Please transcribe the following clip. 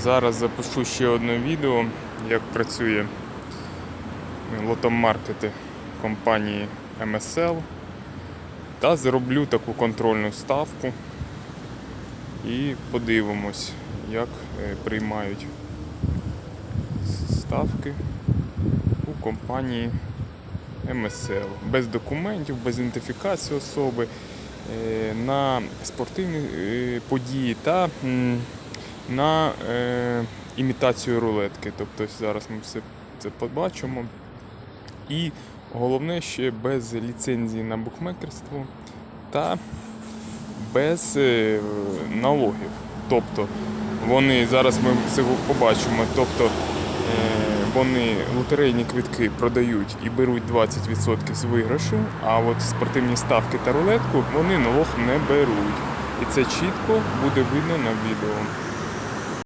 Зараз запишу ще одне відео, як працює лотомаркети компанії MSL. Та зроблю таку контрольну ставку і подивимось, як е, приймають ставки у компанії MSL. Без документів, без ідентифікації особи е, на спортивні е, події та на е, імітацію рулетки. Тобто зараз ми все це побачимо. І головне ще без ліцензії на букмекерство та без е, налогів. Тобто вони зараз ми це побачимо. Тобто е, вони лотерейні квитки продають і беруть 20% з виграшу, а от спортивні ставки та рулетку вони налог не беруть. І це чітко буде видно на відео.